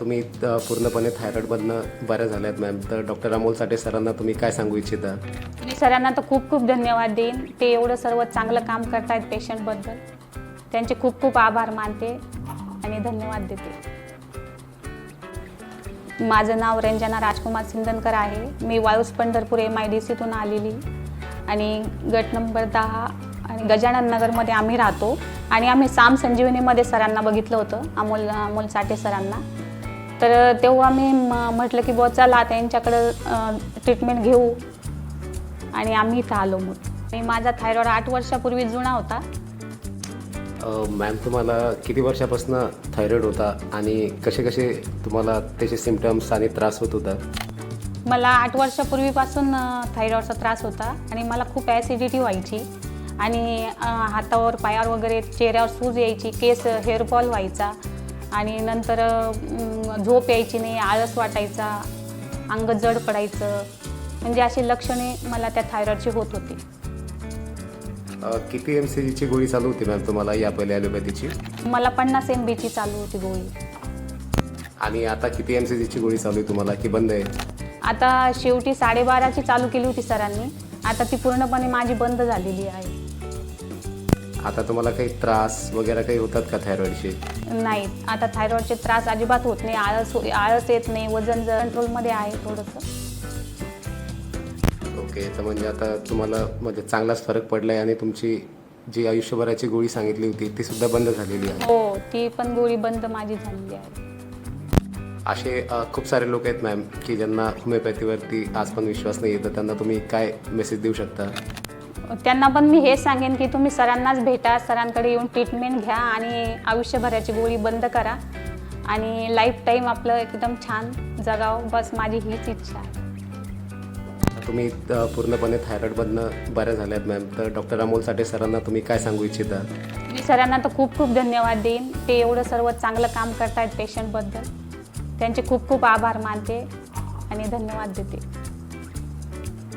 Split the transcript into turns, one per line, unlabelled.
तुम्ही पूर्णपणे थायरॉईडमधनं बऱ्या झाल्यात मॅम तर डॉक्टर अमोल साठे सरांना तुम्ही काय सांगू इच्छिता?
मी सरांना तर खूप खूप धन्यवाद देईन. ते एवढं सर्व चांगलं काम करतायत पेशंटबद्दल त्यांचे खूप खूप आभार मानते आणि धन्यवाद देते. माझं नाव रंजना राजकुमार सिंदनकर आहे. मी वाळूस पंढरपूर एम आय डी सीतून आलेली. आणि गट नंबर दहा आणि गजानन नगरमध्ये आम्ही राहतो. आणि आम्ही साम संजीवनीमध्ये सरांना बघितलं होतं अमोल अमोल साठे सरांना. तर तेव्हा मी म- म्हटलं की बुवा चला त्यांच्याकडं ट्रीटमेंट घेऊ. आणि आम्ही इथं आलो मग. आणि माझा थायरॉइड आठ वर्षापूर्वी जुना होता.
मॅम तुम्हाला किती वर्षापासून थायरॉईड होता आणि कसे कसे तुम्हाला त्याचे सिमटम्स आणि त्रास होत होता?
मला आठ वर्षापूर्वीपासून थायरॉइडचा त्रास होता आणि मला खूप ॲसिडिटी व्हायची आणि हातावर पायावर वगैरे चेहऱ्यावर सूज यायची केस हेअरफॉल व्हायचा. आणि नंतर झोप यायची नाही आळस वाटायचा अंग जड पडायचं म्हणजे अशी लक्षणे मला त्या थायरॉइडची होत होती.
किती एम सी जीची गोळी चालू होती मॅम तुम्हाला या पहिले ॲलोपॅथीची?
मला पन्नास एम बीची चालू होती गोळी.
आणि आता किती एम सी जीची गोळी चालू आहे तुम्हाला की बंद आहे?
आता शेवटी साडेबाराची चालू केली होती सरांनी. आता ती पूर्णपणे माझी बंद झालेली आहे.
आता तुम्हाला काही त्रास वगैरे काही होतात का थायरॉईडचे
नाही आता थायरॉइडचे त्रास अजिबात होत नाही. आळस आळस येत नाही. वजन कंट्रोलमध्ये आहे थोडंसं.
ओके तर म्हणजे आता तुम्हाला म्हणजे चांगलाच फरक पडला आहे आणि तुमची जी आयुष्यभराची गोळी सांगितली होती ती सुद्धा बंद झालेली आहे.
हो ती पण गोळी बंद माझी झालेली आहे.
असे अ, खूप सारे लोक आहेत मॅम की ज्यांना होमिओपॅथीवरती आज पण विश्वास नाही येतं त्यांना तुम्ही काय मेसेज देऊ शकता?
त्यांना पण मी हेच सांगेन की तुम्ही सरांनाच भेटा सरांकडे येऊन ट्रीटमेंट घ्या आणि आयुष्यभराची गोळी बंद करा. आणि लाईफ टाईम आपलं एकदम छान जगावं बस माझी हीच इच्छा आहे.
तुम्ही पूर्णपणे थायरॉईडमधनं बऱ्या झाल्यात मॅम तर डॉक्टर अमोल साठे सरांना तुम्ही काय सांगू इच्छिता?
मी सरांना तर खूप खूप धन्यवाद देईन. ते एवढं सर्व चांगलं काम करतायत पेशंटबद्दल त्यांचे खूप खूप आभार मानते आणि धन्यवाद देते.